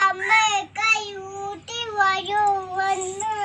അമ്മയെ കൈകൂട്ടി വരൂ വന്ന്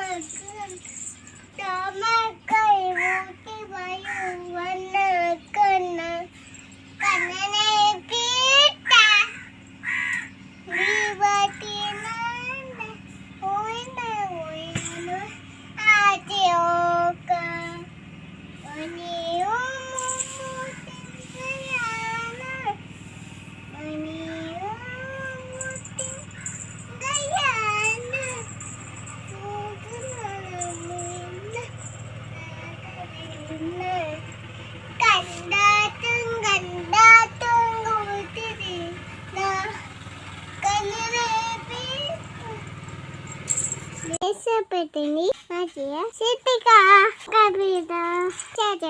കണ്ടാട്ടും കണ്ടാട്ടും കൂട്ടിരുന്ന കണ്ണനെ ദേശപ്പെട്ടനി മതിയ. സിട്ടിക കവിത ചേച്ച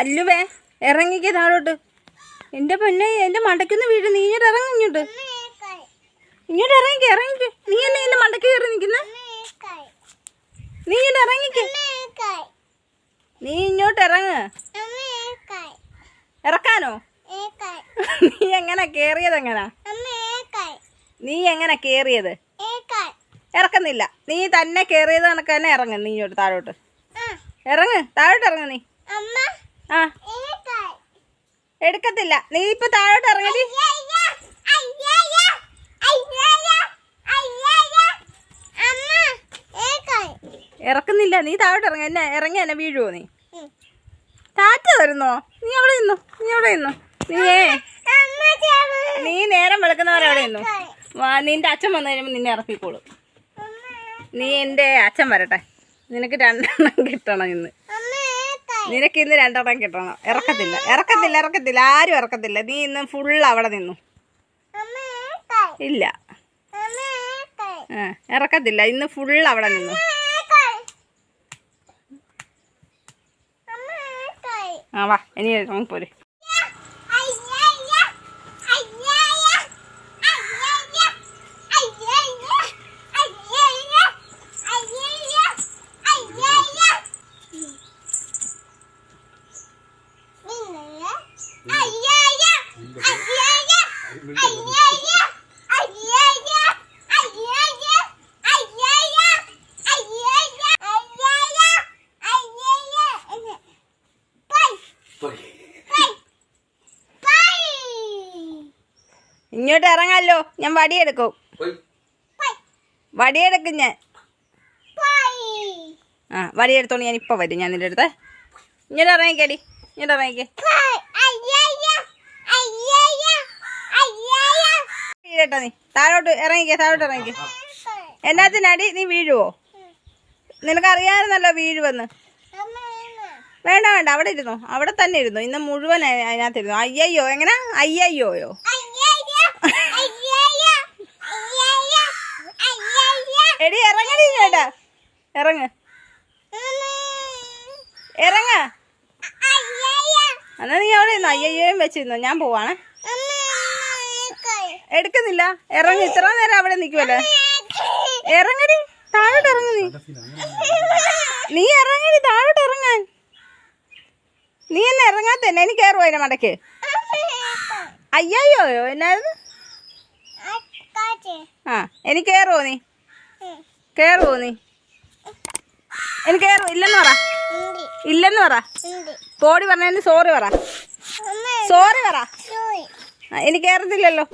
അല്ലുവേ ഇറങ്ങിക്ക് താഴോട്ട്. എന്റെ പൊന്നെ എന്റെ മണ്ടയ്ക്കൊന്ന് വീട് നീ ഇങ്ങോട്ട് ഇറങ്ങി ഇങ്ങോട്ട്. ഇങ്ങോട്ട് ഇറങ്ങിക്ക് ഇറങ്ങിക്ക്. നീ എന്നെ എന്റെ മണ്ടയ്ക്ക് കയറി നിൽക്കുന്ന? നീ ഇങ്ങോട്ട് ഇറങ്ങിക്ക്. നീ ഇങ്ങോട്ട് ഇറങ്ങ്. ഇറക്കാനോ? നീ എങ്ങനെ കേറിയത് എങ്ങനാ? നീ എങ്ങനെ കേറിയത്? ഇറക്കുന്നില്ല. നീ തന്നെ കേറിയത് കണക്ക് തന്നെ ഇറങ്ങ. നീ ഇങ്ങോട്ട് താഴോട്ട്. ഇറങ്ങ്. താഴോട്ട് ഇറങ്ങ് നീ. ആ. എടുക്കത്തില്ല. നീ ഇപ്പൊ താഴോട്ട് ഇറങ്ങി ഇറക്കുന്നില്ല. നീ താഴോട്ട് ഇറങ്ങ. എന്നെ ഇറങ്ങി എന്നെ വീഴുവോ നീ? താറ്റ തരുന്നോ നീ അവിടെ നിന്നു. നീ അവിടെ നിന്നു. നീയേ നീ നേരം വിളക്കുന്നവരവിടെ നിന്നു? നിന്റെ അച്ഛൻ വന്നു കഴിയുമ്പോൾ നിന്നെ ഇറക്കിക്കോളും. നീ എന്റെ അച്ഛൻ വരട്ടെ. നിനക്ക് രണ്ടെണ്ണം കിട്ടണം ഇന്ന്. നിനക്ക് ഇന്ന് രണ്ടെണ്ണം കിട്ടണം. ഇറക്കത്തില്ല. ഇറക്കത്തില്ല ഇറക്കത്തില്ല. ആരും ഇറക്കത്തില്ല. നീ ഇന്ന് ഫുൾ അവിടെ നിന്നു. ഇല്ല. ഇറക്കത്തില്ല. ഇന്ന് ഫുൾ അവിടെ നിന്നു. ആ വാ. ഇനി പോരെ. ഇങ്ങോട്ട് ഇറങ്ങാലോ. ഞാൻ വടിയെടുക്കും. വടിയെടുക്കും ഞാൻ. ആ വടിയെടുത്തോണ്ട് ഞാൻ ഇപ്പൊ വരും. ഞാൻ നിന്റെ അടുത്ത്. ഇങ്ങോട്ട് ഇറങ്ങിക്കടി. ഇങ്ങോട്ട് ഇറങ്ങിക്കേ. വീഴട്ടോ നീ. താഴോട്ട് ഇറങ്ങിക്കേ താഴോട്ട് ഇറങ്ങിക്കേ. എന്നാത്തിനടി നീ വീഴുവോ? നിനക്കറിയാമായിരുന്നല്ലോ വീഴുവെന്ന്. വേണ്ട വേണ്ട അവിടെ ഇരുന്നു. അവിടെ തന്നെ ഇരുന്നു. ഇന്ന് മുഴുവൻ അതിനകത്തിരുന്നു അയ്യയ്യോ എങ്ങനെ? അയ്യയ്യോയോ? എടി ഇറങ്ങടി ചേട്ടാ. ഇറങ്ങ്. ഇറങ്ങ. എന്നാ നീ അവിടെ ഇരുന്നു. അയ്യയ്യോയും വെച്ചിരുന്നു. ഞാൻ പോവാണേ. എടുക്കുന്നില്ല. ഇറങ്ങി. ഇത്ര നേരം അവിടെ നിൽക്കുമല്ലേ ഇറങ്ങടി. താഴോട്ട് ഇറങ്ങു നീ. നീ ഇറങ്ങടി. താഴോട്ട് ഇറങ്ങാൻ നീ എന്നെ ഇറങ്ങാത്തന്നെ എനിക്ക് കയറുമോ എന്നെ മടക്ക്? അയ്യോ എന്നായിരുന്നു? ആ എനിക്ക് കയറുമോ നീ? കയറുമോ നീ? എനിക്ക് കയറുമോ ഇല്ലെന്ന് പറ. ഇല്ലെന്ന് പറ. പോടി പറഞ്ഞതിന് സോറി പറ. സോറി പറ. എനിക്ക് കയറത്തില്ലല്ലോ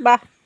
Bye.